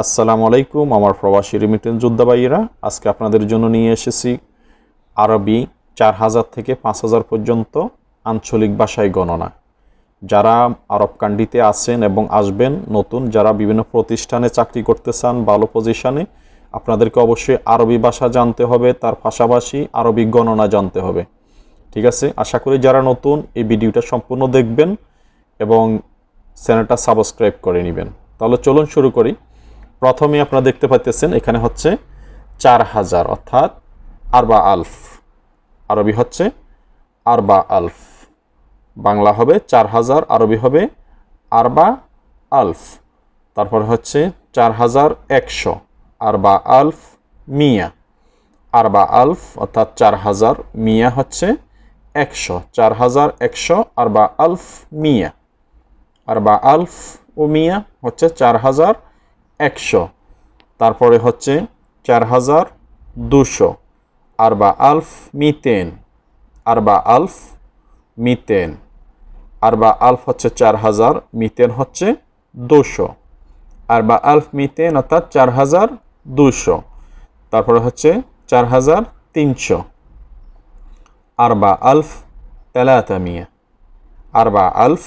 আসসালামু আলাইকুম, আমার প্রবাসী রিমিটেন্স যোদ্ধা ভাইয়েরা। আজকে আপনাদের জন্য নিয়ে এসেছি আরবি চার হাজার থেকে পাঁচ হাজার পর্যন্ত আঞ্চলিক ভাষায় গণনা। যারা আরব কান্ডিতে আছেন এবং আসবেন, নতুন, যারা বিভিন্ন প্রতিষ্ঠানে চাকরি করতে চান, ভালো পজিশনে আপনাদেরকে অবশ্যই আরবি ভাষা জানতে হবে, তার পাশাপাশি আরবি গণনা জানতে হবে। ঠিক আছে? আশা করি যারা নতুন, এই ভিডিওটা সম্পূর্ণ দেখবেন এবং চ্যানেলটা সাবস্ক্রাইব করে নেবেন। তাহলে চলুন শুরু করি। প্রথমে আপনারা দেখতে পাইতেছেন, এখানে হচ্ছে চার হাজার, অর্থাৎ আরবা আলফ, আরবি হচ্ছে আরবা আলফ। বাংলা হবে চার হাজার, আরবি হবে আরবা আলফ। তারপর হচ্ছে চার হাজার একশো, আরবা আলফ মিয়া। আরবা আলফ, অর্থাৎ চার হাজার মিয়া হচ্ছে একশো, চার হাজার একশো, আরবা আলফ মিয়া। আরবা আলফ ও মিয়া হচ্ছে চার হাজার একশো। তারপরে হচ্ছে চার হাজার দুশো। আরবা আলফ মিতেন। আরবা আলফ মিতেন। আরবা আলফ হচ্ছে চার হাজার মিতেন হচ্ছে দুশো। আরবা আলফ মিতেন অর্থাৎ চার হাজার দুশো। তারপরে হচ্ছে চার হাজার তিনশো। আরবা আলফ তেলাতামিয়া। আরবা আলফ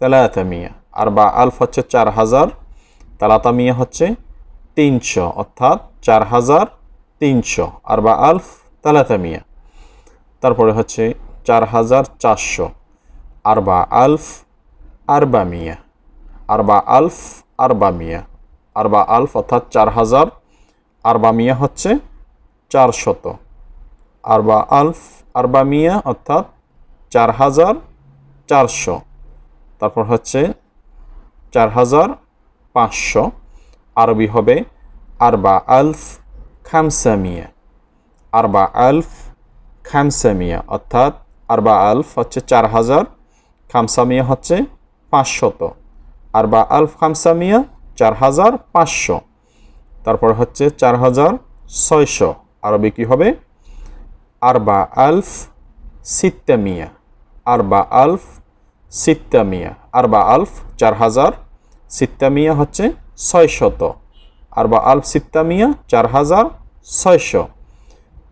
তেলাতামিয়া। আরবা আলফ হচ্ছে চার হাজার তালাতামিয়া হচ্ছে তিনশো, অর্থাৎ চার হাজার তিনশো। আরবা আলফ তালাতামিয়া। তারপরে হচ্ছে চার হাজার চারশো। আরবা আলফ আরবা মিয়া আরবা আলফ আরবা মিয়া আরবা আলফ, অর্থাৎ চার হাজার আরবা মিয়া হচ্ছে চারশত। আরবা আলফ আরবা মিয়া অর্থাৎ চার হাজার চারশো। তারপর হচ্ছে চার হাজার পাঁচশো। আরবি হবে আরবা আলফ খামসামিয়া। আরবা আলফ খামসামিয়া, অর্থাৎ আরবা আলফ হচ্ছে চার হাজার, খামসামিয়া হচ্ছে পাঁচশত। আরবা আলফ খামসামিয়া চার হাজার পাঁচশো। তারপর হচ্ছে চার হাজার ছয়শো। আরবি কী হবে? আরবা আলফ সিত্তামিয়া। আরবা আলফ সিত্তামিয়া। আরবা আলফ চার হাজার সিত্তামিয়া হচ্ছে ছয়শত। আরবা আলফ সিত্তামিয়া চার হাজার ছয়শো।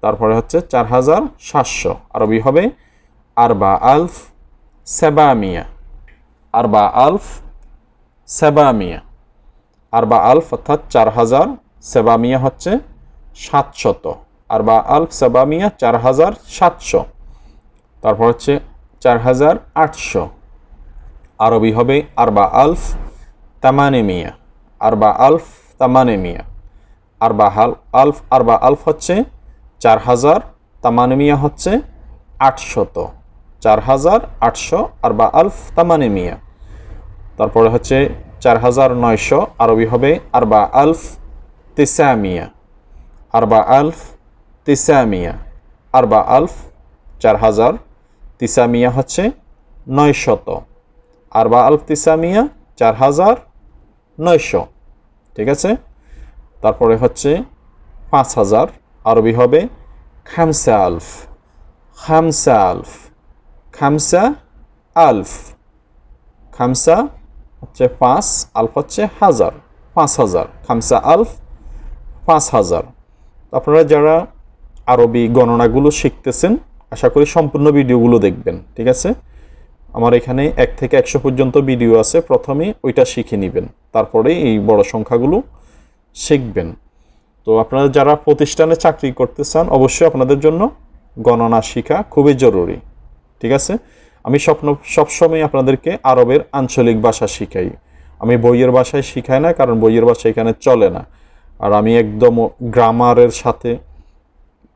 তারপরে হচ্ছে চার হাজার সাতশো। আরবি হবে আরবা আলফ সেবামিয়া। আরবা আলফ সেবামিয়া। আরবা আলফ অর্থাৎ চার হাজার সেবামিয়া হচ্ছে সাতশত। আরবা আলফ সেবামিয়া চার হাজার সাতশো। তারপর হচ্ছে চার হাজার আটশো। আরবি হবে আরবা আলফ তামানে মিয়া আরবা আলফ তামানে মিয়া আরবা হাল আলফ আরবা আলফ হচ্ছে চার হাজার তামানে মিয়া হচ্ছে আটশত। চার হাজার আটশো, আরবা আলফ তামানে মিয়া তারপরে হচ্ছে চার হাজার নয়শো, আরবি হবে আরবা আলফ, তিসামিয়া। আরবা আলফ, তিসামিয়া। আরবা আলফ চার হাজার তিসামিয়া হচ্ছে নয়শত। আরবা আলফ, তিসামিয়া চার হাজার নয়শো, ঠিক আছে? তারপরে হচ্ছে পাঁচ হাজার, আরবি হবে খামসা আলফ খামসা আলফ খামসা আলফ, খামসা হচ্ছে পাঁচ, আলফ হচ্ছে হাজার, পাঁচ হাজার, খামসা আলফ, পাঁচ হাজার। আপনারা যারা আরবি গণনাগুলো শিখতেছেন, আশা করি সম্পূর্ণ ভিডিওগুলো দেখবেন, ঠিক আছে? আমার এখানে এক থেকে একশো পর্যন্ত ভিডিও আছে। প্রথমে ওইটা শিখে নেবেন, তারপরে এই বড় সংখ্যাগুলো শিখবেন। তো আপনারা যারা প্রতিষ্ঠানে চাকরি করতে চান, অবশ্যই আপনাদের জন্য গণনা শেখা খুবই জরুরি, ঠিক আছে? আমি স্বপ্ন, সবসময় আপনাদেরকে আরবের আঞ্চলিক ভাষা শিখাই। আমি বইয়ের ভাষায় শিখাই না, কারণ বইয়ের ভাষা এখানে চলে না। আর আমি একদম গ্রামারের সাথে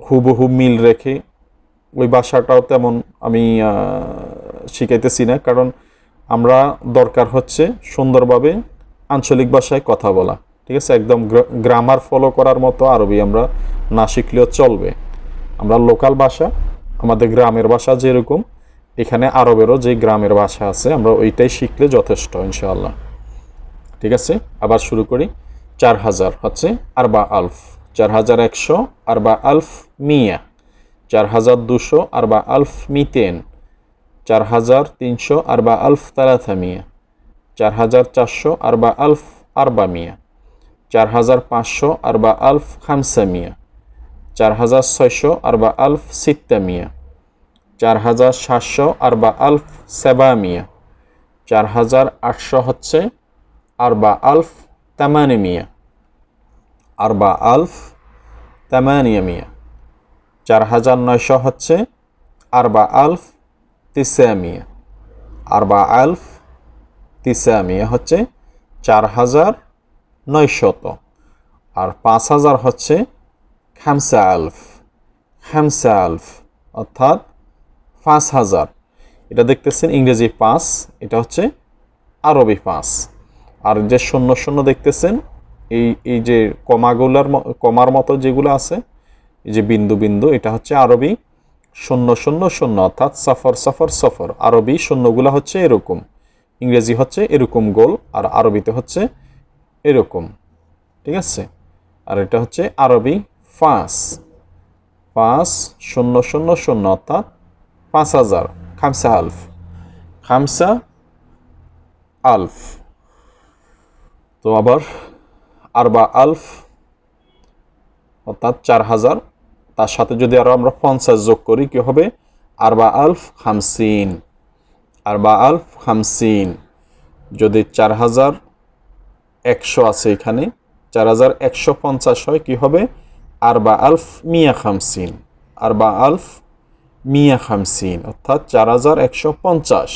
হুবহু মিল রেখে ওই ভাষাটাও তেমন আমি শিখাইতেছি না, কারণ আমরা দরকার হচ্ছে সুন্দরভাবে আঞ্চলিক ভাষায় কথা বলা, ঠিক আছে? একদম গ্রামার ফলো করার মতো আরবি আমরা না শিখলেও চলবে। আমরা লোকাল ভাষা, আমাদের গ্রামের ভাষা যেরকম, এখানে আরবেরও যে গ্রামের ভাষা আছে, আমরা ওইটাই শিখলে যথেষ্ট, ইনশাআল্লাহ। ঠিক আছে? আবার শুরু করি। চার হাজার হচ্ছে আরবা আলফ। চার হাজার একশো আরবা আলফ মিয়া। চার হাজার দুশো আরবা আলফ মিতেন। চার হাজার তিনশো আরবা আলফ তালাথা মিয়া। চার হাজার চারশো আরবা আলফ আরবা মিয়া। চার হাজার পাঁচশো আরবা আলফ খামসা মিয়া। চার হাজার ছয়শো আরবা আলফ সিত্তা মিয়া। চার হাজার সাতশো আরবা আলফ সেবা মিয়া। চার হাজার আটশো হচ্ছে আরবা আলফ তামানি মিয়া। আরবা আলফ তামানিয়া মিয়া। চার হাজার নয়শো হচ্ছে আরবা আলফ তিসা মিয়া আরবা আলফ তিসা মিয়া হচ্ছে চার হাজার নয়শত। আর পাঁচ হাজার হচ্ছে খামসা আলফ। খামসা আলফ অর্থাৎ পাঁচ হাজার এটা দেখতেছেন ইংরেজি পাঁচ, এটা হচ্ছে আরবি পাঁচ। আর যে শূন্য শূন্য দেখতেছেন, এই এই যে কমাগুলার কমার মতো যেগুলো আছে, এই যে বিন্দু বিন্দু, এটা হচ্ছে আরবি শূন্য শূন্য শূন্য, অর্থাৎ সফর সফর সফর। আরবি শূন্যগুলা হচ্ছে এরকম। ইংরেজি হচ্ছে এরকম গোল, আর আরবিতে হচ্ছে এরকম। ঠিক আছে? আর এটা হচ্ছে আরবি ফাঁস পাঁচ, শূন্য শূন্য শূন্য, অর্থাৎ পাঁচ হাজার। খামসা আলফ। খামসা আলফ। তো আবার আরবা আলফ, অর্থাৎ চার হাজার। তার সাথে যদি আরও আমরা পঞ্চাশ যোগ করি, কি হবে? আরবা আলফ খামসিন। আরবা আলফ খামসিন। যদি চার হাজার একশো আছে এখানে, চার হাজার একশো পঞ্চাশ হয়, কি হবে? আরবা আলফ মিয়া খামসিন। আরবা আলফ মিয়া খামসিন, অর্থাৎ চার হাজার একশো পঞ্চাশ।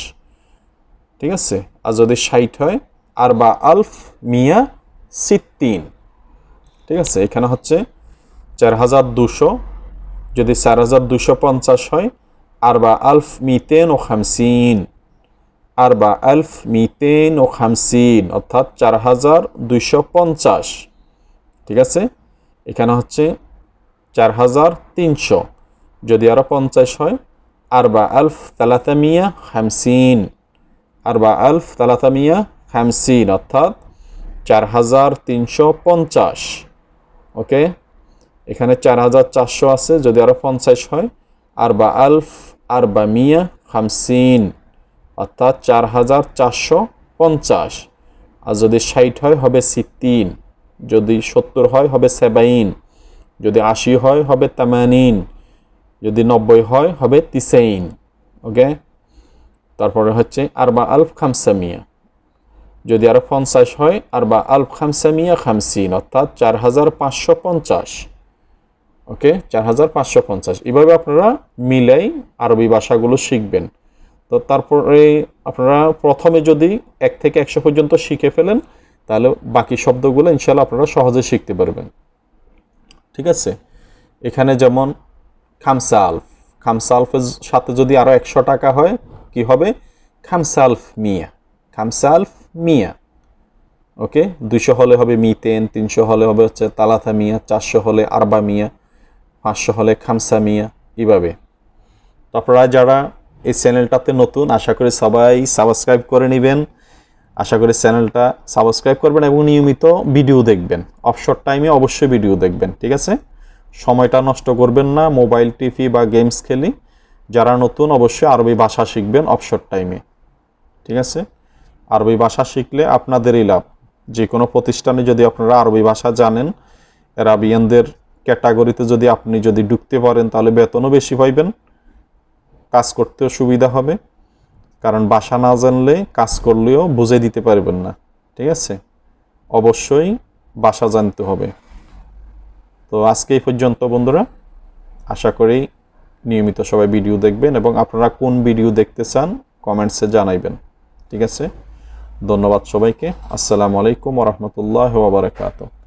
ঠিক আছে? আর যদি ষাট হয়, আরবা আলফ মিয়া সিত্তিন। ঠিক আছে? এখানে হচ্ছে চার হাজার দুশো যদি চার হাজার দুশো পঞ্চাশ হয় আর বা আলফ মিতেন ও খামসিন। আর বা আলফ মিতেন ও খামসিন, অর্থাৎ চার হাজার দুইশো পঞ্চাশ। ঠিক আছে? এখানে হচ্ছে চার হাজার তিনশো। যদি আরও পঞ্চাশ হয় আর বা আলফ তালাতামিয়া খামসিন। আর বা আলফ তালাতামিয়া খামসিন, অর্থাৎ চার হাজার তিনশো পঞ্চাশ। ওকে? এখানে চার হাজার চারশো আছে, যদি আরও পঞ্চাশ হয়। আর বা আলফ আরবা মিয়া, খামসিন, অর্থাৎ চার হাজার চারশো পঞ্চাশ। আর যদি ষাট হয়, হবে সিত্তিন। যদি সত্তর হয়, হবে সেবাইন। যদি আশি হয়, হবে তামানিন। যদি নব্বই হয়, হবে তিসাইন। ওকে? তারপরে হচ্ছে আরবা আলফ খামসামিয়া যদি আরও পঞ্চাশ হয় আরবা আলফ খামসামিয়া খামসিন, অর্থাৎ চার হাজার পাঁচশো পঞ্চাশ। ওকে? চার হাজার পাঁচশো পঞ্চাশ। এভাবে আপনারা মিলাই আরবি ভাষাগুলো শিখবেন। তো তারপরে আপনারা প্রথমে যদি এক থেকে একশো পর্যন্ত শিখে ফেলেন, তাহলে বাকি শব্দগুলো ইনশাল্লাহ আপনারা সহজে শিখতে পারবেন। ঠিক আছে? এখানে যেমন খামসা আলফ খামসা আলফের সাথে যদি আরও একশো টাকা হয়, কি হবে? খামসা আলফ মিয়া। খামসা আলফ মিয়া। ওকে? দুইশো হলে হবে মিতেন, তিনশো হলে হবে হচ্ছে তালাথা মিয়া, চারশো হলে আরবা মিয়া। পাঁচশো হলে খামসা মিয়া এইভাবে তো আপনারা যারা এই চ্যানেলটাতে নতুন, আশা করি সবাই সাবস্ক্রাইব করে নেবেন। আশা করি চ্যানেলটা সাবস্ক্রাইব করবেন এবং নিয়মিত ভিডিও দেখবেন। অবসর টাইমে অবশ্যই ভিডিও দেখবেন, ঠিক আছে? সময়টা নষ্ট করবেন না মোবাইল টিভি বা গেমস খেলি। যারা নতুন, অবশ্যই আরবি ভাষা শিখবেন অবসর টাইমে ঠিক আছে? আরবি ভাষা শিখলে আপনাদেরই লাভ। যে কোনো প্রতিষ্ঠানে যদি আপনারা আরবি ভাষা জানেন অ্যারাবিয়ানদের ক্যাটাগরিতে যদি আপনি যদি ঢুকতে পারেন, তাহলে বেতনও বেশি পাইবেন। কাজ করতেও সুবিধা হবে। কারণ বাসা না জানলে কাজ করলেও বুঝে দিতে পারবেন না। ঠিক আছে? অবশ্যই বাসা জানতে হবে। তো আজকে এই পর্যন্ত বন্ধুরা। আশা করি নিয়মিত সবাই ভিডিও দেখবেন এবং আপনারা কোন ভিডিও দেখতে চান কমেন্টসে জানাইবেন। ঠিক আছে? ধন্যবাদ সবাইকে। আসসালামু আলাইকুম রহমতুল্লাহ ওবরাকাতু